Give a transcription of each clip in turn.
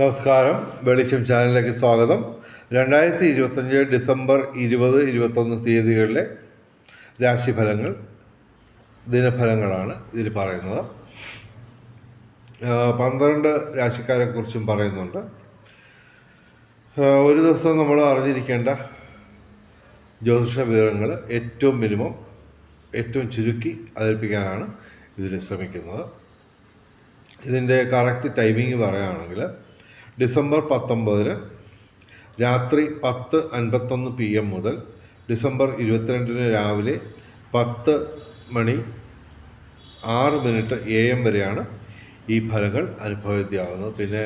നമസ്കാരം. വെളിച്ചം ചാനലിലേക്ക് സ്വാഗതം. രണ്ടായിരത്തി ഇരുപത്തഞ്ച് ഡിസംബർ ഇരുപത് ഇരുപത്തൊന്ന് തീയതികളിലെ രാശിഫലങ്ങൾ ദിനഫലങ്ങളാണ് ഇതിൽ പറയുന്നത്. പന്ത്രണ്ട് രാശിക്കാരെക്കുറിച്ചും പറയുന്നുണ്ട്. ഒരു ദിവസം നമ്മൾ അറിഞ്ഞിരിക്കേണ്ട ജ്യോതിഷ വിവരങ്ങൾ ഏറ്റവും മിനിമം ഏറ്റവും ചുരുക്കി അവതരിപ്പിക്കാനാണ് ഇതിൽ ശ്രമിക്കുന്നത്. ഇതിന്റെ കറക്റ്റ് ടൈമിംഗ് പറയുകയാണെങ്കിൽ ഡിസംബർ പത്തൊമ്പതിന് രാത്രി പത്ത് അൻപത്തൊന്ന് പി എം മുതൽ ഡിസംബർ ഇരുപത്തിരണ്ടിന് രാവിലെ പത്ത് മണി ആറ് മിനിറ്റ് എ എം വരെയാണ് ഈ ഫലങ്ങൾ അനുഭവവിദ്യയാകുന്നത് പിന്നെ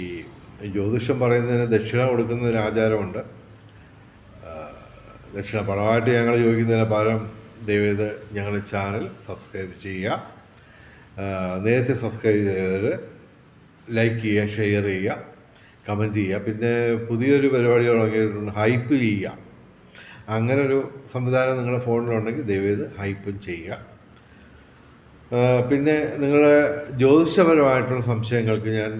ഈ ജ്യോതിഷം പറയുന്നതിന് ദക്ഷിണ കൊടുക്കുന്ന ഒരു ആചാരമുണ്ട്. ദക്ഷിണ പണമായിട്ട് ഞങ്ങൾ ചോദിക്കുന്നതിന് പകരം ദയവേത് ഞങ്ങളുടെ ചാനൽ സബ്സ്ക്രൈബ് ചെയ്യുക. നേരത്തെ സബ്സ്ക്രൈബ് ചെയ്തവർ ലൈക്ക് ചെയ്യുക ഷെയർ ചെയ്യുക കമന്റ് ചെയ്യുക. പിന്നെ പുതിയൊരു പരിപാടി തുടങ്ങിയിട്ടുണ്ട് ഹൈപ്പ് ചെയ്യുക. അങ്ങനെ ഒരു സംവിധാനം നിങ്ങളുടെ ഫോണിലുണ്ടെങ്കിൽ ദയവേത് ഹൈപ്പും ചെയ്യുക. പിന്നെ നിങ്ങളുടെ ജ്യോതിഷപരമായിട്ടുള്ള സംശയങ്ങൾക്ക് ഞാൻ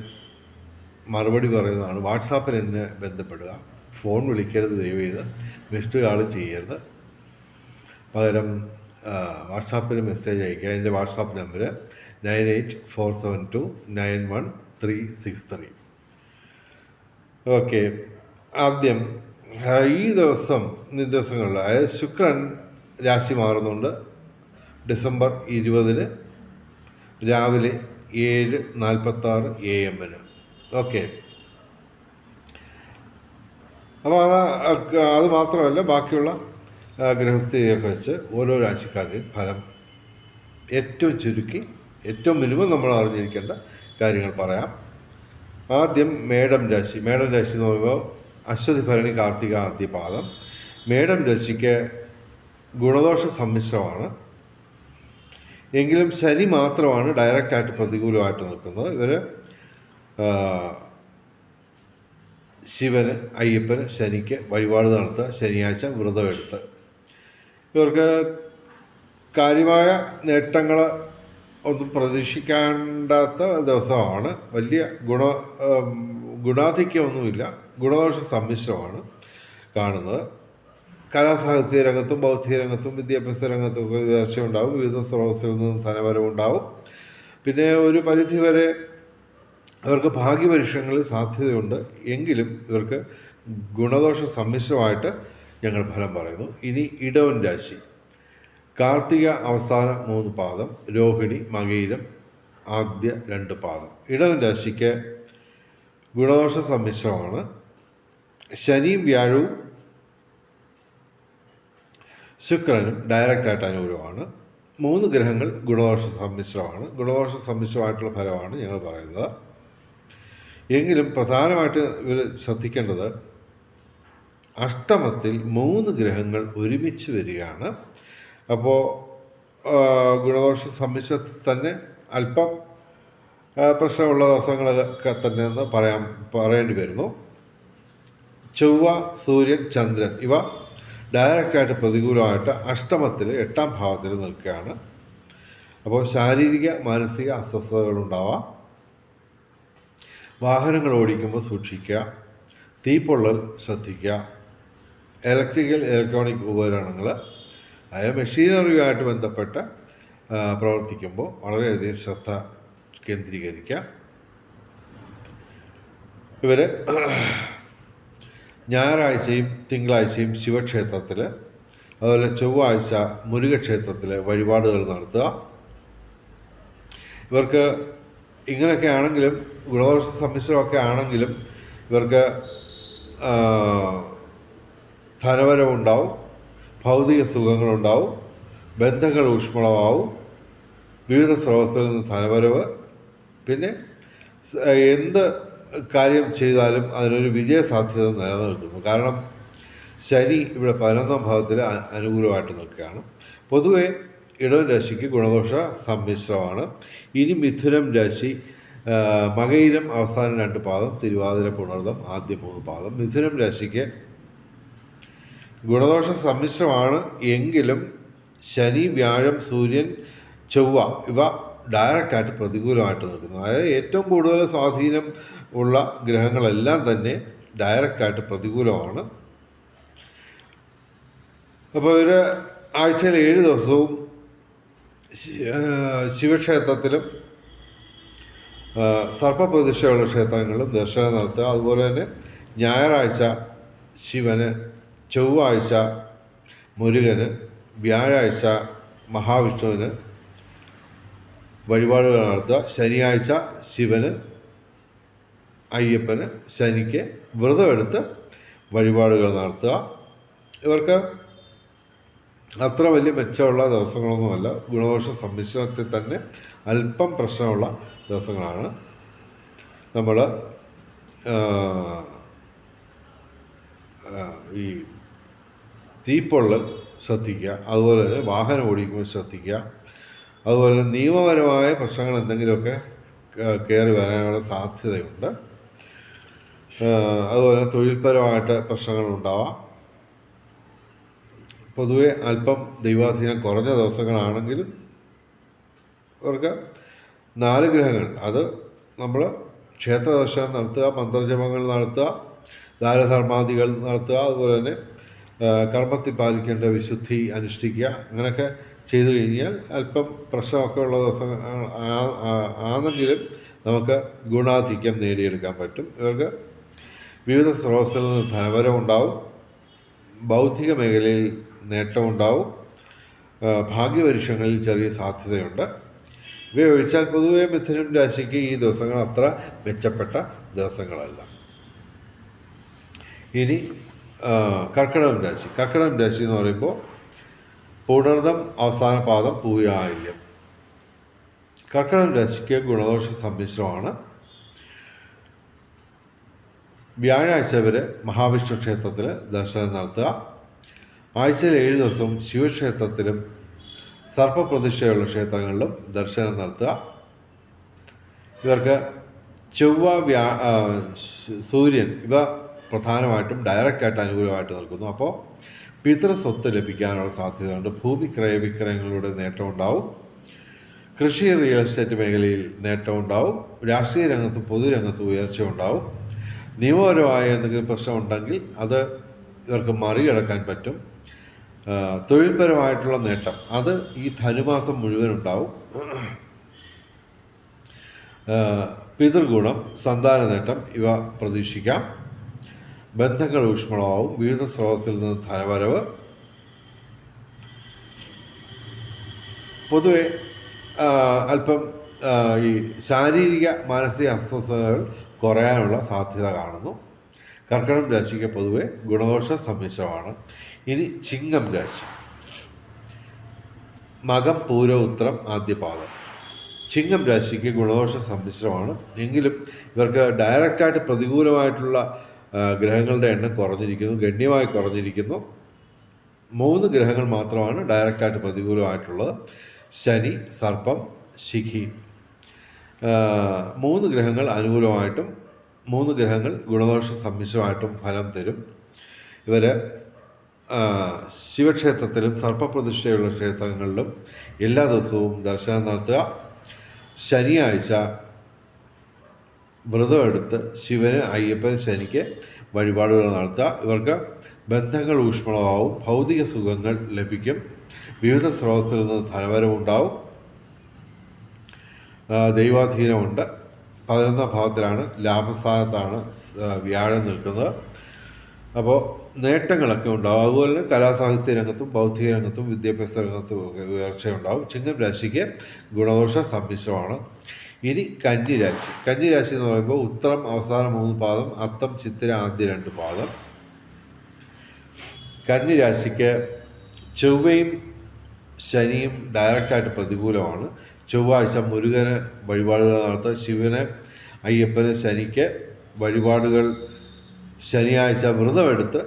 മറുപടി പറയുന്നതാണ്. വാട്സാപ്പിൽ എന്നെ ബന്ധപ്പെടുക. ഫോൺ വിളിക്കരുത് ദയവ് ചെയ്ത്. മിസ്ഡ് കാളും ചെയ്യരുത്. പകരം വാട്സാപ്പിൽ മെസ്സേജ് അയയ്ക്കുക. എന്റെ WhatsApp number nine eight four seven two nine one three six three okay ആദ്യം ഈ ദിവസം ദിവസങ്ങളിൽ അതായത് ശുക്രൻ രാശി മാറുന്നുണ്ട്. ഡിസംബർ ഇരുപതിന് രാവിലെ ഏഴ് നാൽപ്പത്താറ് എ എമ്മിന്. ഓക്കെ അപ്പോൾ അത് അത് മാത്രമല്ല ബാക്കിയുള്ള ഗൃഹസ്ഥിതിയൊക്കെ വെച്ച് ഓരോ രാശിക്കാരുടെയും ഫലം ഏറ്റവും ചുരുക്കി ഏറ്റവും മിനിമം നമ്മൾ അറിഞ്ഞിരിക്കേണ്ട കാര്യങ്ങൾ പറയാം. ആദ്യം മേടം രാശി. മേടം രാശി എന്ന് പറയുമ്പോൾ അശ്വതി ഭരണി കാർത്തിക ആദ്യ പാദം മേടം രാശിക്ക് ഗുണദോഷ സമ്മിശ്രമാണ്. എങ്കിലും ശനി മാത്രമാണ് ഡയറക്റ്റായിട്ട് പ്രതികൂലമായിട്ട് നിൽക്കുന്നത്. ഇവർ ശിവന് അയ്യപ്പന് ശനിക്ക് വഴിപാട് നടത്തുക ശനിയാഴ്ച വ്രതമെടുത്ത് ഇവർക്ക് കാര്യമായ നേട്ടങ്ങൾ ഒന്നും പ്രതീക്ഷിക്കേണ്ടാത്ത ദിവസമാണ്. വലിയ ഗുണ ഗുണാധിക്യമൊന്നുമില്ല. ഗുണദോഷ സമ്മിശ്രമാണ് കാണുന്നത്. കലാസാഹിത്യ രംഗത്തും ബൗദ്ധിക രംഗത്തും വിദ്യാഭ്യാസ രംഗത്തും ഒക്കെ ഉയർച്ചയുണ്ടാവും. വിവിധ സ്രോതസ്സിൽ നിന്നും ധനപരമുണ്ടാവും പിന്നെ ഒരു പരിധി വരെ അവർക്ക് ഭാഗ്യപരീക്ഷണങ്ങളിൽ സാധ്യതയുണ്ട്. എങ്കിലും ഇവർക്ക് ഗുണദോഷ സമ്മിശ്രമായിട്ട് ഞങ്ങൾ ഫലം പറയുന്നു. ഇനി ഇടവൻ രാശി. കാർത്തിക അവസാന മൂന്ന് പാദം രോഹിണി മകയിരം ആദ്യ രണ്ട് പാദം. ഇടവൻ രാശിക്ക് ഗുണദോഷ സമ്മിശ്രമാണ്. ശനിയും വ്യാഴവും ശുക്രനും ഡയറക്റ്റായിട്ട് അനുകൂലമാണ്. മൂന്ന് ഗ്രഹങ്ങൾ ഗുണദോഷ സമ്മിശ്രമാണ്. ഗുണദോഷ സമ്മിശ്രമായിട്ടുള്ള ഫലമാണ് ഞങ്ങൾ പറയുന്നത്. എങ്കിലും പ്രധാനമായിട്ട് ഇവർ ശ്രദ്ധിക്കേണ്ടത് അഷ്ടമത്തിൽ മൂന്ന് ഗ്രഹങ്ങൾ ഒരുമിച്ച് വരികയാണ്. അപ്പോൾ ഗുണദോഷ സമ്മിശ്രത്തിൽ തന്നെ അല്പം പ്രശ്നമുള്ള ദിവസങ്ങളൊക്കെ തന്നെ എന്ന് പറയാൻ പറയേണ്ടി വരുന്നു. ചൊവ്വ സൂര്യൻ ചന്ദ്രൻ ഇവ ഡയറക്റ്റായിട്ട് പ്രതികൂലമായിട്ട് അഷ്ടമത്തിൽ എട്ടാം ഭാവത്തിൽ നിൽക്കുകയാണ്. അപ്പോൾ ശാരീരിക മാനസിക അസ്വസ്ഥതകളുണ്ടാവാം വാഹനങ്ങൾ ഓടിക്കുമ്പോൾ സൂക്ഷിക്കുക. തീപ്പൊള്ളൽ ശ്രദ്ധിക്കുക. ഇലക്ട്രിക്കൽ ഇലക്ട്രോണിക് ഉപകരണങ്ങൾ അതായത് മെഷീനറിയുമായിട്ട് ബന്ധപ്പെട്ട് പ്രവർത്തിക്കുമ്പോൾ വളരെയധികം ശ്രദ്ധ കേന്ദ്രീകരിക്കുക ഇവർ ഞായറാഴ്ചയും തിങ്കളാഴ്ചയും ശിവക്ഷേത്രത്തിൽ അതുപോലെ ചൊവ്വാഴ്ച മുരുകക്ഷേത്രത്തിൽ വഴിപാടുകൾ നടത്തുക. ഇവർക്ക് ഇങ്ങനെയൊക്കെ ആണെങ്കിലും ഗുണദോഷ സമ്മിശ്രമൊക്കെ ആണെങ്കിലും ഇവർക്ക് ആ, ധനവരവുണ്ടാവും. ഭൗതിക സുഖങ്ങളുണ്ടാവും ബന്ധങ്ങൾ ഊഷ്മളമാവും വിവിധ സ്രോതസ്സിൽ നിന്ന് ധനവരവ് പിന്നെ എന്ത് കാര്യം ചെയ്താലും അതിനൊരു വിജയ സാധ്യത നിലനിൽക്കുന്നു. കാരണം ശനി ഇവിടെ പതിനൊന്നാം ഭാവത്തിൽ അനുകൂലമായിട്ട് നിൽക്കുകയാണ്. പൊതുവെ ഇടവൻ രാശിക്ക് ഗുണദോഷ സമ്മിശ്രമാണ്. ഇനി മിഥുനം രാശി മകയിലും അവസാനം രണ്ട് പാദം തിരുവാതിര പുണർദം ആദ്യ മൂന്ന് പാദം. മിഥുനം രാശിക്ക് ഗുണദോഷ സമ്മിശ്രമാണ് എങ്കിലും ശനി വ്യാഴം സൂര്യൻ ചൊവ്വ ഇവ ഡയറക്റ്റായിട്ട് പ്രതികൂലമായിട്ട് നിൽക്കുന്നു. അതായത് ഏറ്റവും കൂടുതൽ സ്വാധീനം ഉള്ള ഗ്രഹങ്ങളെല്ലാം തന്നെ ഡയറക്റ്റായിട്ട് പ്രതികൂലമാണ്. അപ്പോൾ ഒരു ആഴ്ചയിൽ ഏഴ് ദിവസവും ശിവക്ഷേത്രത്തിലും സർപ്പപ്രതിഷ്ഠയുള്ള ക്ഷേത്രങ്ങളിലും ദർശനം നടത്തുക. അതുപോലെ തന്നെ ഞായറാഴ്ച ശിവന് ചൊവ്വാഴ്ച മുരുകന് വ്യാഴാഴ്ച മഹാവിഷ്ണുവിന് വഴിപാടുകൾ നടത്തുക ശനിയാഴ്ച ശിവന് അയ്യപ്പന് ശനിക്ക് വ്രതമെടുത്ത് വഴിപാടുകൾ നടത്തുക. ഇവർക്ക് അത്ര വലിയ മെച്ചമുള്ള ദിവസങ്ങളൊന്നുമല്ല. ഗുണദോഷ സമ്മിശ്രണത്തിൽ തന്നെ അല്പം പ്രശ്നമുള്ള ദിവസങ്ങളാണ്. നമ്മൾ ഈ തീപ്പൊള്ളൽ ശ്രദ്ധിക്കുക അതുപോലെ തന്നെ വാഹനം ഓടിക്കുമ്പോൾ ശ്രദ്ധിക്കുക. അതുപോലെ തന്നെ നിയമപരമായ പ്രശ്നങ്ങൾ എന്തെങ്കിലുമൊക്കെ കയറി വരാനുള്ള സാധ്യതയുണ്ട്. അതുപോലെ തൊഴിൽപരമായിട്ട് പ്രശ്നങ്ങൾ പ്രശ്നങ്ങളുണ്ടാവാം പൊതുവെ അല്പം ദൈവാധീനം കുറഞ്ഞ ദിവസങ്ങളാണെങ്കിലും അവർക്ക് നാല് ഗ്രഹങ്ങൾ അത് നമ്മൾ ക്ഷേത്ര ദർശനം നടത്തുക മന്ത്രജപങ്ങൾ നടത്തുക ദാരധർമാദികൾ നടത്തുക അതുപോലെ തന്നെ കർമ്മത്തിൽ പാലിക്കേണ്ട വിശുദ്ധി അനുഷ്ഠിക്കുക അങ്ങനെയൊക്കെ ചെയ്തു കഴിഞ്ഞാൽ അല്പം പ്രശ്നമൊക്കെ ഉള്ള ദിവസം ആണെങ്കിലും നമുക്ക് ഗുണാധിക്യം നേടിയെടുക്കാൻ പറ്റും. ഇവർക്ക് വിവിധ സ്രോതസ്സിൽ നിന്ന് ധനപരം ഉണ്ടാവും ബൗദ്ധിക മേഖലയിൽ നേട്ടമുണ്ടാവും ഭാഗ്യപരീക്ഷങ്ങളിൽ ചെറിയ സാധ്യതയുണ്ട്. ഇവയെ ഒഴിച്ചാൽ പൊതുവെ മിഥുനം രാശിക്ക് ഈ ദിവസങ്ങൾ അത്ര മെച്ചപ്പെട്ട ദിവസങ്ങളല്ല. ഇനി കർക്കിടകം രാശി. കർക്കിടകം രാശി എന്ന് പറയുമ്പോൾ പുണർദം അവസാന പാദം പൂയായില്യം കർക്കിടകം രാശിക്ക് ഗുണദോഷ സമ്മിശ്രമാണ്. വ്യാഴാഴ്ച വരെ മഹാവിഷ്ണു ക്ഷേത്രത്തിൽ ദർശനം നടത്തുക. ആഴ്ചയിൽ ഏഴ് ദിവസം ശിവക്ഷേത്രത്തിലും സർപ്പപ്രതിഷ്ഠയുള്ള ക്ഷേത്രങ്ങളിലും ദർശനം നടത്തുക. ഇവർക്ക് ചൊവ്വ വ്യാ സൂര്യൻ ഇവ പ്രധാനമായിട്ടും ഡയറക്റ്റായിട്ട് അനുകൂലമായിട്ട് നിൽക്കുന്നു. അപ്പോൾ പിതൃസ്വത്ത് ലഭിക്കാനുള്ള സാധ്യതയുണ്ട്. ഭൂമി ക്രയവിക്രയങ്ങളുടെ നേട്ടമുണ്ടാവും കൃഷി റിയൽ എസ്റ്റേറ്റ് മേഖലയിൽ നേട്ടമുണ്ടാവും രാഷ്ട്രീയ രംഗത്തും പൊതുരംഗത്തും ഉയർച്ച ഉണ്ടാവും. നിയമപരമായ എന്തെങ്കിലും പ്രശ്നമുണ്ടെങ്കിൽ അത് ഇവർക്ക് മറികടക്കാൻ പറ്റും. തൊഴിൽപരമായിട്ടുള്ള നേട്ടം. അത് ഈ ധനുമാസം മുഴുവൻ ഉണ്ടാവും. പിതൃഗുണം സന്താന നേട്ടം ഇവ പ്രതീക്ഷിക്കാം. ബന്ധങ്ങൾ ഊഷ്മളമാവും. വിവിധ സ്രോതസ്സിൽ നിന്ന് ധനവരവ്. പൊതുവെ അല്പം ഈ ശാരീരിക മാനസിക അസ്വസ്ഥതകൾ കുറയാനുള്ള സാധ്യത കാണുന്നു. കർക്കിടം രാശിക്ക് പൊതുവെ ഗുണദോഷ സമ്മിശ്രമാണ്. ഇനി ചിങ്ങം രാശി. മകം പൂര ഉത്രം ആദ്യപാദം. ചിങ്ങം രാശിക്ക് ഗുണദോഷ സമ്മിശ്രമാണ്. എങ്കിലും ഇവർക്ക് ഡയറക്റ്റായിട്ട് പ്രതികൂലമായിട്ടുള്ള ഗ്രഹങ്ങളുടെ എണ്ണം കുറഞ്ഞിരിക്കുന്നു ഗണ്യമായി കുറഞ്ഞിരിക്കുന്നു. മൂന്ന് ഗ്രഹങ്ങൾ മാത്രമാണ് ഡയറക്റ്റായിട്ട് പ്രതികൂലമായിട്ടുള്ളത്. ശനി സർപ്പം ശിഖി. മൂന്ന് ഗ്രഹങ്ങൾ അനുകൂലമായിട്ടും മൂന്ന് ഗ്രഹങ്ങൾ ഗുണദോഷ സമ്മിശ്രമായിട്ടും ഫലം തരും. ഇവർ ശിവക്ഷേത്രത്തിലും സർപ്പപ്രതിഷ്ഠയുള്ള ക്ഷേത്രങ്ങളിലും എല്ലാ ദിവസവും ദർശനം നടത്തുക. ശനിയാഴ്ച വ്രതമെടുത്ത് ശിവന് അയ്യപ്പൻ ശനിക്ക് വഴിപാടുകൾ നടത്തുക. ഇവർക്ക് ബന്ധങ്ങൾ ഊഷ്മളമാവും ഭൗതിക സുഖങ്ങൾ ലഭിക്കും. വിവിധ സ്രോതസ്സിൽ നിന്ന് ധനവരവുണ്ടാവും ദൈവാധീനമുണ്ട്. പതിനൊന്നാം ഭാവത്തിലാണ് ലാഭസ്ഥാനത്താണ് വ്യാഴം നിൽക്കുന്നത്. അപ്പോൾ നേട്ടങ്ങളൊക്കെ ഉണ്ടാവും. അതുപോലെ തന്നെ കലാസാഹിത്യ രംഗത്തും ഭൗതിക രംഗത്തും വിദ്യാഭ്യാസ രംഗത്തും ഒക്കെ ഉയർച്ചയുണ്ടാവും. ചിങ്ങം രാശിക്ക് ഗുണദോഷ സമ്മിശ്രമാണ്. ഇനി കന്നിരാശി. കന്നിരാശി എന്ന് പറയുമ്പോൾ ഉത്തരം അവസാന മൂന്ന് പാദം അത്തം ചിത്തിര ആദ്യ രണ്ട് പാദം. കന്നിരാശിക്ക് ചൊവ്വയും ശനിയും ഡയറക്റ്റായിട്ട് പ്രതികൂലമാണ്. ചൊവ്വാഴ്ച മുരുകന് വഴിപാടുകൾ നടത്തുക ശിവന് അയ്യപ്പന് ശനിക്ക് വഴിപാടുകൾ ശനിയാഴ്ച വ്രതമെടുത്ത്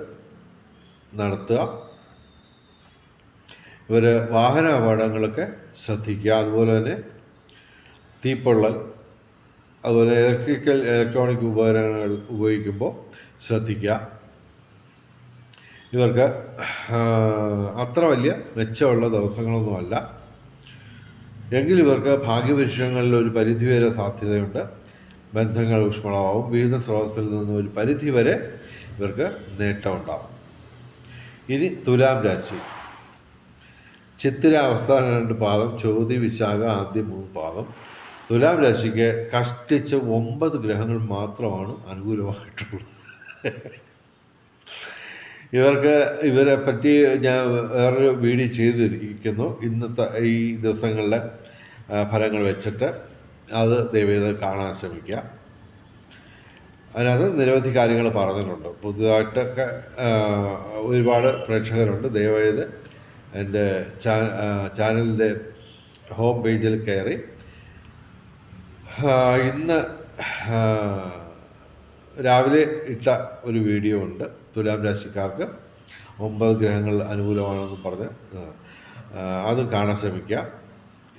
നടത്തുക. ഇവർ വാഹന അപകടങ്ങളൊക്കെ ശ്രദ്ധിക്കുക. അതുപോലെ തന്നെ തീപ്പൊള്ളൽ അതുപോലെ ഇലക്ട്രിക്കൽ ഇലക്ട്രോണിക് ഉപകരണങ്ങൾ ഉപയോഗിക്കുമ്പോൾ ശ്രദ്ധിക്കുക. ഇവർക്ക് അത്ര വലിയ മെച്ചമുള്ള ദിവസങ്ങളൊന്നുമല്ല. എങ്കിൽ ഇവർക്ക് ഭാഗ്യപരീക്ഷണങ്ങളിൽ ഒരു പരിധിവരെ സാധ്യതയുണ്ട്. ബന്ധങ്ങൾ ഊഷ്മളമാവും. വിവിധ സ്രോതസ്സിൽ നിന്നും ഒരു പരിധിവരെ ഇവർക്ക് നേട്ടമുണ്ടാവും. ഇനി തുലാം രാശി. ചിത്തിര അവസാന രണ്ട് പാദം ചോതി വിശാഖ ആദ്യ മൂന്ന് പാദം. തുലാം രാശിക്ക് കഷ്ടിച്ച് ഒമ്പത് ഗ്രഹങ്ങൾ മാത്രമാണ് അനുകൂലമായിട്ടുള്ളത്. ഇവർക്ക് ഇവരെ പറ്റി ഞാൻ വേറൊരു വീഡിയോ ചെയ്തിരിക്കുന്നു. ഇന്നത്തെ ഈ ദിവസങ്ങളിലെ ഫലങ്ങൾ വെച്ചിട്ട് അത് ദയവേത് കാണാൻ ശ്രമിക്കുക. അതിനകത്ത് നിരവധി കാര്യങ്ങൾ പറഞ്ഞിട്ടുണ്ട്. പുതുതായിട്ടൊക്കെ ഒരുപാട് പ്രേക്ഷകരുണ്ട്. ദയവേത് എന്റെ ചാനലിന്റെ ഹോം പേജിൽ കയറി ഇന്ന് രാവിലെ ഇട്ട ഒരു വീഡിയോ ഉണ്ട് തുലാം രാശിക്കാർക്ക്. ഒമ്പത് ഗ്രഹങ്ങൾ അനുകൂലമാണെന്ന് പറഞ്ഞ് അത് കാണാൻ ശ്രമിക്കുക.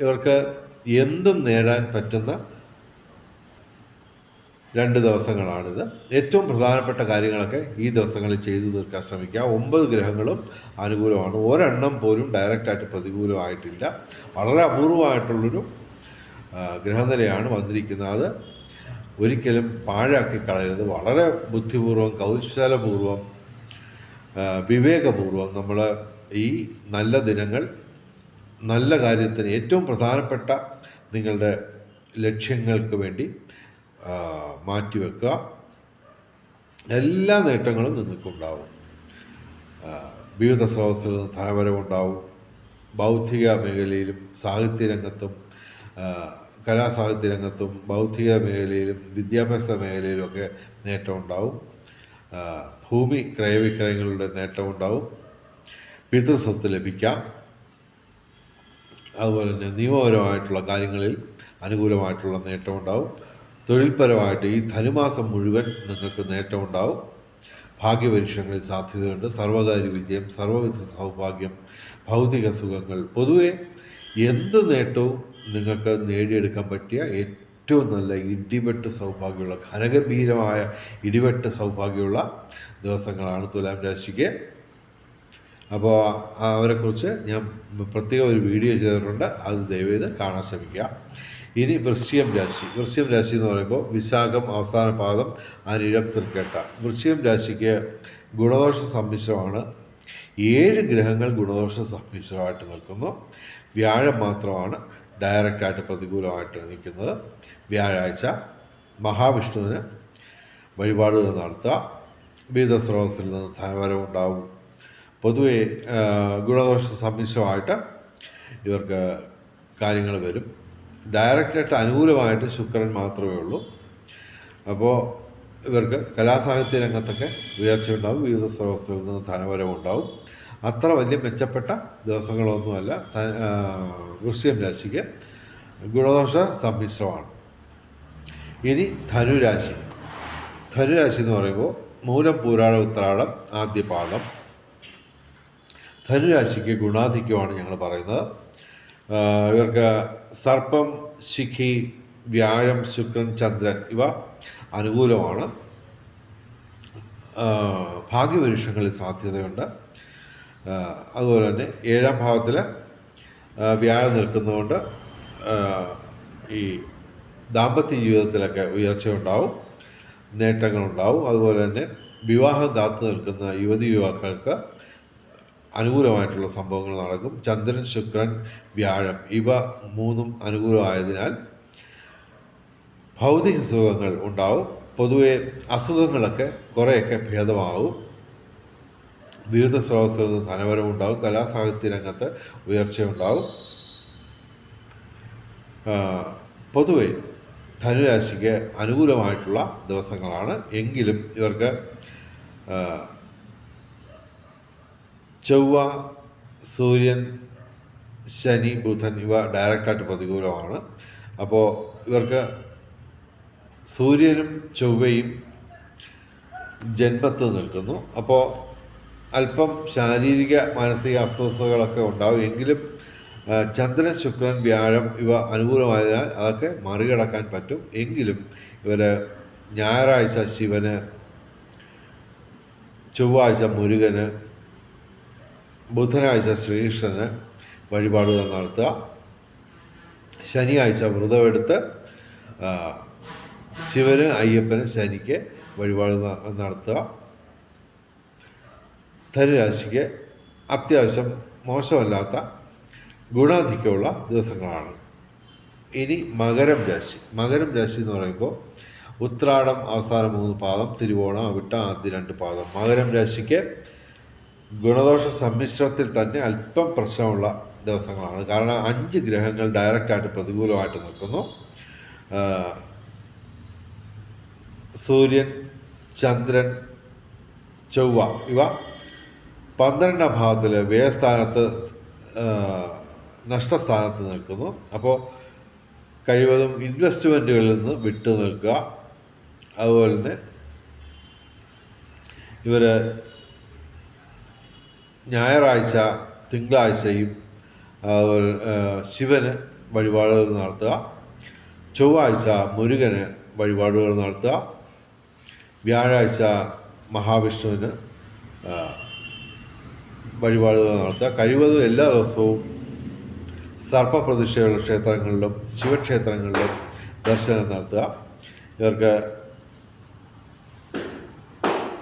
ഇവർക്ക് എന്തും നേടാൻ പറ്റുന്ന രണ്ട് ദിവസങ്ങളാണിത്. ഏറ്റവും പ്രധാനപ്പെട്ട കാര്യങ്ങളൊക്കെ ഈ ദിവസങ്ങളിൽ ചെയ്തു തീർക്കാൻ ശ്രമിക്കുക. ഒമ്പത് ഗ്രഹങ്ങളും അനുകൂലമാണ്. ഒരെണ്ണം പോലും ഡയറക്റ്റായിട്ട് പ്രതികൂലമായിട്ടില്ല. വളരെ അപൂർവമായിട്ടുള്ളൊരു ഗ്രഹനിലയാണ് വന്നിരിക്കുന്നത്. അത് ഒരിക്കലും പാഴാക്കി കളയരുത്. വളരെ ബുദ്ധിപൂർവം കൗശലപൂർവം വിവേകപൂർവം നമ്മൾ ഈ നല്ല ദിനങ്ങൾ നല്ല കാര്യത്തിന് ഏറ്റവും പ്രധാനപ്പെട്ട നിങ്ങളുടെ ലക്ഷ്യങ്ങൾക്ക് വേണ്ടി മാറ്റിവെക്കുക. എല്ലാ നേട്ടങ്ങളും നിങ്ങൾക്കുണ്ടാവും. വിവിധ സ്രോതസ്സിൽ നിന്ന് ധനപരമുണ്ടാവും ബൗദ്ധിക മേഖലയിലും സാഹിത്യരംഗത്തും കലാസാഹിത്യ രംഗത്തും ബൗദ്ധിക മേഖലയിലും വിദ്യാഭ്യാസ മേഖലയിലുമൊക്കെ നേട്ടമുണ്ടാവും ഭൂമി ക്രയവിക്രയങ്ങളുടെ നേട്ടമുണ്ടാവും പിതൃസ്വത്ത് ലഭിക്കാം. അതുപോലെ തന്നെ നിയമപരമായിട്ടുള്ള കാര്യങ്ങളിൽ അനുകൂലമായിട്ടുള്ള നേട്ടമുണ്ടാവും തൊഴിൽപരമായിട്ട് ഈ ധനുമാസം മുഴുവൻ നിങ്ങൾക്ക് നേട്ടമുണ്ടാവും ഭാഗ്യപരീക്ഷണങ്ങളിൽ സാധ്യതയുണ്ട്. സർവകാര്യ വിജയം സർവവിധ സൗഭാഗ്യം ഭൗതിക സുഖങ്ങൾ. പൊതുവെ എന്ത് നേട്ടവും നിങ്ങൾക്ക് നേടിയെടുക്കാൻ പറ്റിയ ഏറ്റവും നല്ല ഇടിവെട്ട് സൗഭാഗ്യമുള്ള ഘനഗംഭീരമായ ഇടിവെട്ട് സൗഭാഗ്യമുള്ള ദിവസങ്ങളാണ് തുലാം രാശിക്ക്. അപ്പോൾ അവരെക്കുറിച്ച് ഞാൻ പ്രത്യേക ഒരു വീഡിയോ ചെയ്തിട്ടുണ്ട്. അത് ദയവേത് കാണാൻ ശ്രമിക്കുക. ഇനി വൃശ്ചികം രാശി. വൃശ്ചികം രാശി എന്ന് പറയുമ്പോൾ വിശാഖം അവസാന പാദം അനിഴം തൃക്കേട്ട. വൃശ്ചികം രാശിക്ക് ഗുണദോഷ സമ്മിശ്രമാണ്. ഏഴ് ഗ്രഹങ്ങൾ ഗുണദോഷ സമ്മിശ്രമായിട്ട് നിൽക്കുന്നു. വ്യാഴം മാത്രമാണ്. ഡയറക്റ്റായിട്ട് പ്രതികൂലമായിട്ട് നിൽക്കുന്നത് വ്യാഴാഴ്ച മഹാവിഷ്ണുവിന് വഴിപാടുകൾ നടത്തുക. വിവിധ സ്രോതസ്സിൽ നിന്ന് ധനവരവുണ്ടാവും. പൊതുവെ ഗുണദോഷ സമ്മിശ്രമായിട്ട് ഇവർക്ക് കാര്യങ്ങൾ വരും. ഡയറക്റ്റായിട്ട് അനുകൂലമായിട്ട് ശുക്രൻ മാത്രമേ ഉള്ളൂ. അപ്പോൾ ഇവർക്ക് കലാസാഹിത്യ രംഗത്തൊക്കെ ഉയർച്ചയുണ്ടാവും. വിവിധ സ്രോതസ്സിൽ നിന്ന് ധനവരവുണ്ടാവും. അത്ര വലിയ മെച്ചപ്പെട്ട ദിവസങ്ങളൊന്നുമല്ല. വൃശ്ചികം രാശിക്ക് ഗുണദോഷ സമ്മിശ്രമാണ്. ഇനി ധനുരാശി. ധനുരാശി എന്ന് പറയുമ്പോൾ മൂലം പൂരാട ഉത്രാടം ആദ്യപാദം. ധനുരാശിക്ക് ഗുണാധിക്യമാണ് ഞങ്ങൾ പറയുന്നത്. ഇവർക്ക് സർപ്പം ശിഖി വ്യാഴം ശുക്രൻ ചന്ദ്രൻ ഇവ അനുകൂലമാണ്. ഭാഗ്യപരീക്ഷങ്ങളിൽ സാധ്യതയുണ്ട്. അതുപോലെ തന്നെ ഏഴാം ഭാവത്തിൽ വ്യാഴം നിൽക്കുന്നതുകൊണ്ട് ഈ ദാമ്പത്യ ജീവിതത്തിലൊക്കെ ഉയർച്ച ഉണ്ടാവും നേട്ടങ്ങളുണ്ടാവും. അതുപോലെ തന്നെ വിവാഹം കാത്തു നിൽക്കുന്ന യുവതി യുവാക്കൾക്ക് അനുകൂലമായിട്ടുള്ള സംഭവങ്ങൾ നടക്കും. ചന്ദ്രൻ ശുക്രൻ വ്യാഴം ഇവ മൂന്നും അനുകൂലമായതിനാൽ ഭൗതിക സുഖങ്ങൾ ഉണ്ടാവും. പൊതുവെ അസുഖങ്ങളൊക്കെ കുറേയൊക്കെ ഭേദമാവും. വിവിധ സ്രോതസ്സിൽ നിന്ന് ഉണ്ടാകും കലാസാഹിത്യ രംഗത്ത് ഉയർച്ചയുണ്ടാകും പൊതുവെ ധനുരാശിക്ക് അനുകൂലമായിട്ടുള്ള ദിവസങ്ങളാണ്. എങ്കിലും ഇവർക്ക് ചൊവ്വ സൂര്യൻ ശനി ബുധൻ ഇവ ഡയറക്റ്റായിട്ട് പ്രതികൂലമാണ്. അപ്പോൾ ഇവർക്ക് സൂര്യനും ചൊവ്വയും ജന്മത്ത് നിൽക്കുന്നു. അപ്പോൾ അല്പം ശാരീരിക മാനസിക അസ്വസ്ഥതകളൊക്കെ ഉണ്ടാവും. എങ്കിലും ചന്ദ്രൻ ശുക്രൻ വ്യാഴം ഇവ അനുകൂലമായതിനാൽ അതൊക്കെ മറികടക്കാൻ പറ്റും. എങ്കിലും ഇവർ ഞായറാഴ്ച ശിവന് ചൊവ്വാഴ്ച മുരുകന് ബുധനാഴ്ച ശ്രീകൃഷ്ണന് വഴിപാടുകൾ നടത്തുക. ശനിയാഴ്ച വ്രതമെടുത്ത് ശിവന് അയ്യപ്പന് ശനിക്ക് വഴിപാട് നടത്തുക. ധനുരാശിക്ക് അത്യാവശ്യം മോശമല്ലാത്ത ഗുണാധിക്യമുള്ള ദിവസങ്ങളാണ്. ഇനി മകരം രാശി. മകരം രാശി എന്ന് പറയുമ്പോൾ ഉത്രാടം അവസാന മൂന്ന് പാദം തിരുവോണം അവിട്ട ആദ്യ രണ്ട് പാദം. മകരം രാശിക്ക് ഗുണദോഷ സമ്മിശ്രത്തിൽ തന്നെ അല്പം പ്രശ്നമുള്ള ദിവസങ്ങളാണ്. കാരണം അഞ്ച് ഗ്രഹങ്ങൾ ഡയറക്റ്റായിട്ട് പ്രതികൂലമായിട്ട് നിൽക്കുന്നു. സൂര്യൻ ചന്ദ്രൻ ചൊവ്വ ഇവ പന്ത്രണ്ടാം ഭാവത്തിൽ വ്യയസ്ഥാനത്ത് നഷ്ടസ്ഥാനത്ത് നിൽക്കുന്നു. അപ്പോൾ കഴിവതും ഇൻവെസ്റ്റ്മെന്റുകളിൽ നിന്ന് വിട്ടു നിൽക്കുക. അതുപോലെ തന്നെ ഇവർ ഞായറാഴ്ച തിങ്കളാഴ്ചയും അതുപോലെ ശിവന് വഴിപാടുകൾ നടത്തുക. ചൊവ്വാഴ്ച മുരുകന് വഴിപാടുകൾ നടത്തുക. വ്യാഴാഴ്ച മഹാവിഷ്ണുവിന് വഴിപാടുകൾ നടത്തുക. കഴിവതും എല്ലാ ദിവസവും സർപ്പപ്രതിഷ്ഠയുള്ള ക്ഷേത്രങ്ങളിലും ശിവക്ഷേത്രങ്ങളിലും ദർശനം നടത്തുക. ഇവർക്ക്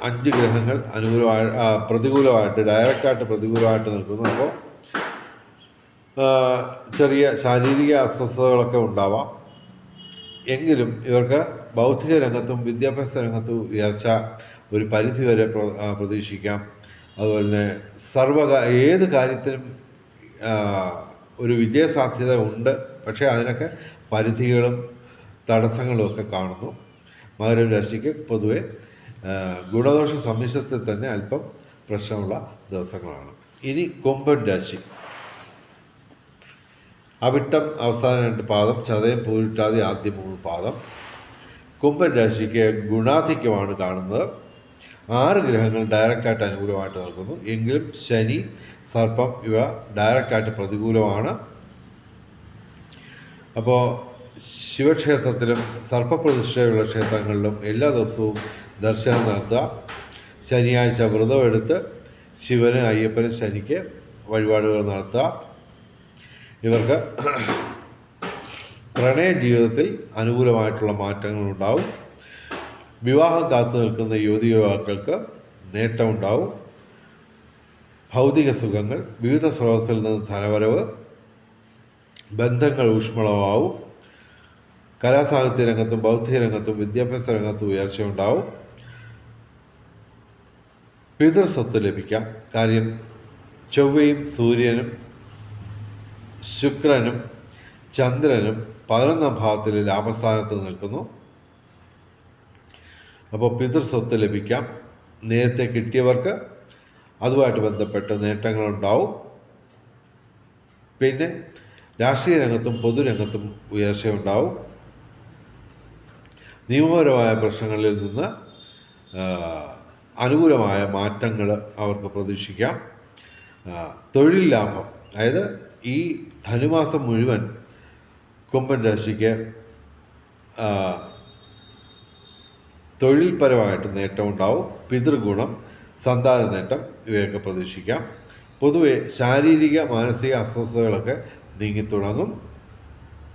അഞ്ച് ഗ്രഹങ്ങൾ അനുകൂലമായി പ്രതികൂലമായിട്ട് ഡയറക്റ്റായിട്ട് പ്രതികൂലമായിട്ട് നിൽക്കുന്നു. അപ്പോൾ ചെറിയ ശാരീരിക അസ്വസ്ഥതകളൊക്കെ ഉണ്ടാവാം. എങ്കിലും ഇവർക്ക് ബൗദ്ധിക രംഗത്തും വിദ്യാഭ്യാസ രംഗത്തും ഉയർച്ച ഒരു പരിധിവരെ പ്ര- പ്രതീക്ഷിക്കാം. അതുപോലെ തന്നെ സർവക ഏത് കാര്യത്തിനും ഒരു വിജയസാധ്യത ഉണ്ട്. പക്ഷേ അതിനൊക്കെ പരിധികളും തടസ്സങ്ങളും ഒക്കെ കാണുന്നു. മകരം രാശിക്ക് പൊതുവെ ഗുണദോഷ സമ്മിശ്രത്തിൽ തന്നെ അല്പം പ്രശ്നമുള്ള ദിവസങ്ങളാണ്. ഇനി കൊമ്പൻ രാശി. അവിട്ടം അവസാന രണ്ട് പാദം ചതയം പൂരിട്ടാതി ആദ്യ മൂന്ന് പാദം. കുംഭൻ രാശിക്ക് ഗുണാധിക്യമാണ് കാണുന്നത്. ആറ് ഗ്രഹങ്ങൾ ഡയറക്റ്റായിട്ട് അനുകൂലമായിട്ട് നിൽക്കുന്നു. എങ്കിലും ശനി സർപ്പം ഇവ ഡയറക്റ്റായിട്ട് പ്രതികൂലമാണ്. അപ്പോൾ ശിവക്ഷേത്രത്തിലും സർപ്പപ്രതിഷ്ഠയുള്ള ക്ഷേത്രങ്ങളിലും എല്ലാ ദിവസവും ദർശനം നടത്തുക. ശനിയാഴ്ച വ്രതമെടുത്ത് ശിവന് അയ്യപ്പന് ശനിക്ക് വഴിപാടുകൾ നടത്തുക. ഇവർക്ക് പ്രണയ ജീവിതത്തിൽ അനുകൂലമായിട്ടുള്ള മാറ്റങ്ങൾ ഉണ്ടാവും വിവാഹം കാത്തു നിൽക്കുന്ന യുവതി യുവാക്കൾക്ക് നേട്ടമുണ്ടാവും. ഭൗതിക സുഖങ്ങൾ വിവിധ സ്രോതസ്സിൽ നിന്ന് ധനവരവ് ബന്ധങ്ങൾ ഊഷ്മളമാവും. കലാസാഹിത്യ രംഗത്തും ബൗദ്ധിക രംഗത്തും വിദ്യാഭ്യാസ രംഗത്തും ഉയർച്ച ഉണ്ടാവും പിതൃസ്വത്ത് ലഭിക്കാം. കാര്യം ചൊവ്വയും സൂര്യനും ശുക്രനും ചന്ദ്രനും പതിനൊന്നാം ഭാഗത്തിൽ ലാഭസ്ഥാനത്ത് നിൽക്കുന്നു. അപ്പോൾ പിതൃസ്വത്ത് ലഭിക്കാം. നേരത്തെ കിട്ടിയവർക്ക് അതുമായിട്ട് ബന്ധപ്പെട്ട നേട്ടങ്ങളുണ്ടാവും. പിന്നെ രാഷ്ട്രീയ രംഗത്തും പൊതുരംഗത്തും ഉയർച്ചയുണ്ടാവും. നിയമപരമായ പ്രശ്നങ്ങളിൽ നിന്ന് അനുകൂലമായ മാറ്റങ്ങൾ അവർക്ക് പ്രതീക്ഷിക്കാം. തൊഴിൽ ലാഭം അതായത് ഈ ധനുമാസം മുഴുവൻ കുംഭൻ രാശിക്ക് തൊഴിൽപരമായിട്ട് നേട്ടം ഉണ്ടാവും. പിതൃഗുണം സന്താന നേട്ടം ഇവയൊക്കെ പ്രതീക്ഷിക്കാം. പൊതുവെ ശാരീരിക മാനസിക അസ്വസ്ഥതകളൊക്കെ നീങ്ങിത്തുടങ്ങും.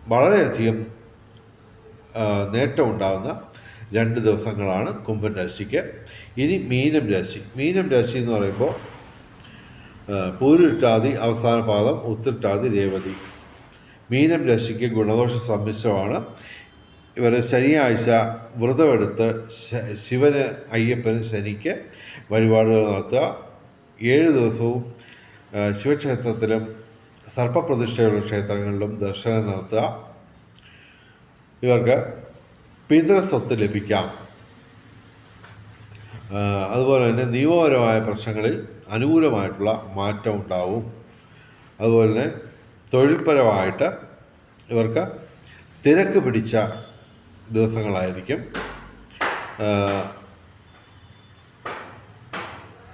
വളരെയധികം നേട്ടം ഉണ്ടാകുന്ന രണ്ട് ദിവസങ്ങളാണ് കുംഭൻ രാശിക്ക്. ഇനി മീനം രാശി. മീനം രാശി എന്ന് പറയുമ്പോൾ പൂരിട്ടാതി അവസാന പാദം ഉത്തിട്ടാതി രേവതി. മീനം രാശിക്ക് ഗുണദോഷ സമ്മിശ്രമാണ്. ഇവർ ശനിയാഴ്ച വ്രതമെടുത്ത് ശിവന് അയ്യപ്പന് ശനിക്ക് വഴിപാടുകൾ നടത്തുക. ഏഴ് ദിവസവും ശിവക്ഷേത്രത്തിലും സർപ്പപ്രതിഷ്ഠയുള്ള ക്ഷേത്രങ്ങളിലും ദർശനം നടത്തുക. ഇവർക്ക് പിതൃസ്വത്ത് ലഭിക്കാം. അതുപോലെ തന്നെ നിയമപരമായ പ്രശ്നങ്ങളിൽ അനുകൂലമായിട്ടുള്ള മാറ്റം ഉണ്ടാവും. അതുപോലെ തന്നെ തൊഴിൽപരമായിട്ട് ഇവർക്ക് തിരക്ക് പിടിച്ച ദിവസങ്ങളായിരിക്കും.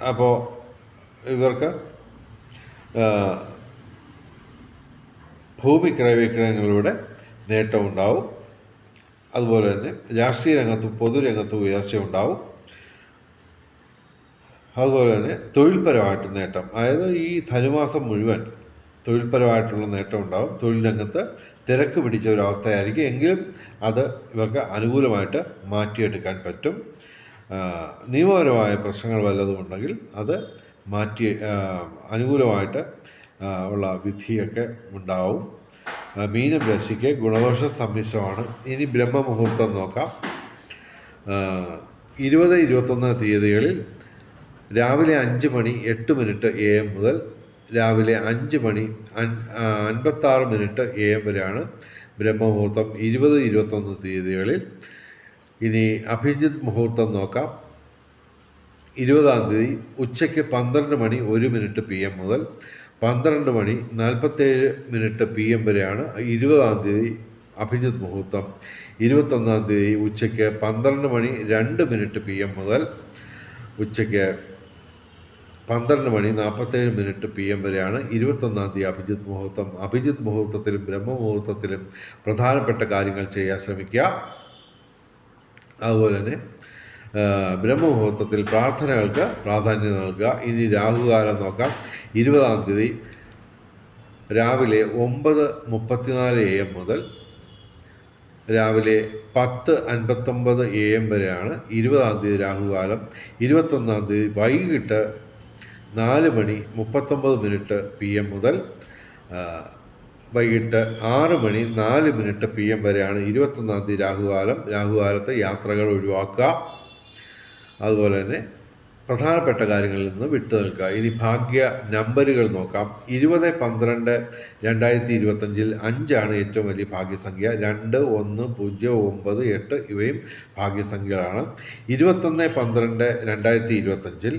അപ്പോൾ ഇവർക്ക് ഭൂമി ക്രയവിക്രയങ്ങളിലൂടെ നേട്ടമുണ്ടാവും. അതുപോലെ തന്നെ രാഷ്ട്രീയ രംഗത്തും പൊതുരംഗത്തും ഉയർച്ചയുണ്ടാവും. അതുപോലെ തന്നെ തൊഴിൽപരമായിട്ട് നേട്ടം. അതായത് ഈ ധനുമാസം മുഴുവൻ തൊഴിൽപരമായിട്ടുള്ള നേട്ടം ഉണ്ടാവും തൊഴിൽ രംഗത്ത് തിരക്ക് പിടിച്ച ഒരു എങ്കിലും അത് ഇവർക്ക് അനുകൂലമായിട്ട് മാറ്റിയെടുക്കാൻ പറ്റും. നിയമപരമായ പ്രശ്നങ്ങൾ വല്ലതും ഉണ്ടെങ്കിൽ അത് മാറ്റി അനുകൂലമായിട്ട് ഉള്ള വിധിയൊക്കെ ഉണ്ടാവും. മീനം രാശിക്ക് ഗുണദോഷ സമ്മിശ്രമാണ്. ഇനി ബ്രഹ്മമുഹൂർത്തം നോക്കാം. ഇരുപത് ഇരുപത്തൊന്ന് തീയതികളിൽ രാവിലെ അഞ്ച് മണി എട്ട് മിനിറ്റ് എ എം മുതൽ രാവിലെ അഞ്ച് മണി അൻ അൻപത്താറ് മിനിറ്റ് എ എം വരെയാണ് ബ്രഹ്മമുഹൂർത്തം ഇരുപത് ഇരുപത്തൊന്ന് തീയതികളിൽ. ഇനി അഭിജിത്ത് മുഹൂർത്തം നോക്കാം. ഇരുപതാം തീയതി ഉച്ചയ്ക്ക് പന്ത്രണ്ട് മണി ഒരു മിനിറ്റ് പി എം മുതൽ പന്ത്രണ്ട് മണി നാൽപ്പത്തേഴ് മിനിറ്റ് പി എം വരെയാണ് ഇരുപതാം തീയതി അഭിജിത്ത് മുഹൂർത്തം. ഇരുപത്തൊന്നാം തീയതി ഉച്ചയ്ക്ക് പന്ത്രണ്ട് മണി രണ്ട് മിനിറ്റ് പി എം മുതൽ ഉച്ചയ്ക്ക് പന്ത്രണ്ട് മണി നാൽപ്പത്തേഴ് മിനിറ്റ് പി എം വരെയാണ് ഇരുപത്തൊന്നാം തീയതി അഭിജിത്ത് മുഹൂർത്തം. അഭിജിത്ത് മുഹൂർത്തത്തിലും ബ്രഹ്മമുഹൂർത്തത്തിലും പ്രധാനപ്പെട്ട കാര്യങ്ങൾ ചെയ്യാൻ ശ്രമിക്കുക. അതുപോലെ തന്നെ ബ്രഹ്മമുഹൂർത്തത്തിൽ പ്രാർത്ഥനകൾക്ക് പ്രാധാന്യം നൽകുക. ഇനി രാഹുകാലം നോക്കാം. ഇരുപതാം തീയതി രാവിലെ ഒമ്പത് മുപ്പത്തിനാല് എ എം മുതൽ രാവിലെ പത്ത് അൻപത്തൊമ്പത് എ എം വരെയാണ് ഇരുപതാം തീയതി രാഹുകാലം. ഇരുപത്തൊന്നാം തീയതി വൈകിട്ട് നാല് മണി മുപ്പത്തൊമ്പത് മിനിറ്റ് പി എം മുതൽ വൈകിട്ട് ആറ് മണി നാല് മിനിറ്റ് പി എം വരെയാണ് ഇരുപത്തൊന്നാം തീയതി രാഹുകാലം. രാഹുകാലത്ത് യാത്രകൾ ഒഴിവാക്കുക. അതുപോലെ തന്നെ പ്രധാനപ്പെട്ട കാര്യങ്ങളിൽ നിന്ന് വിട്ടു നിൽക്കുക. ഇനി ഭാഗ്യ നമ്പറുകൾ നോക്കാം. ഇരുപത് പന്ത്രണ്ട് രണ്ടായിരത്തി ഇരുപത്തഞ്ചിൽ അഞ്ചാണ് ഏറ്റവും വലിയ ഭാഗ്യസംഖ്യ. രണ്ട് ഒന്ന് പൂജ്യം ഒമ്പത് എട്ട് ഇവയും ഭാഗ്യസംഖ്യകളാണ്. ഇരുപത്തൊന്ന് പന്ത്രണ്ട് രണ്ടായിരത്തി ഇരുപത്തഞ്ചിൽ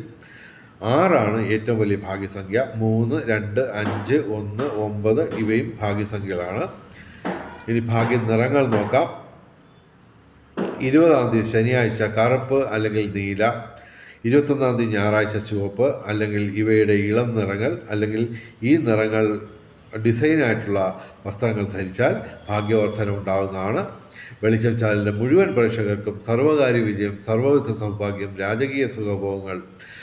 ആറാണ് ഏറ്റവും വലിയ ഭാഗ്യസംഖ്യ. മൂന്ന് രണ്ട് അഞ്ച് ഒന്ന് ഒമ്പത് ഇവയും ഭാഗ്യസംഖ്യകളാണ്. ഇനി ഭാഗ്യ നിറങ്ങൾ നോക്കാം. ഇരുപതാം തീയതി ശനിയാഴ്ച കറുപ്പ് അല്ലെങ്കിൽ നീല. ഇരുപത്തൊന്നാം തീയതി ഞായറാഴ്ച ചുവപ്പ്. അല്ലെങ്കിൽ ഇവയുടെ ഇളം നിറങ്ങൾ. അല്ലെങ്കിൽ ഈ നിറങ്ങൾ ഡിസൈനായിട്ടുള്ള വസ്ത്രങ്ങൾ ധരിച്ചാൽ ഭാഗ്യവർദ്ധന ഉണ്ടാകുന്നതാണ് വെളിച്ചം ചാനലിന്റെ മുഴുവൻ പ്രേക്ഷകർക്കും സർവകാര്യ വിജയം സർവവിധ സൗഭാഗ്യം രാജകീയ സുഖഭോഗങ്ങൾ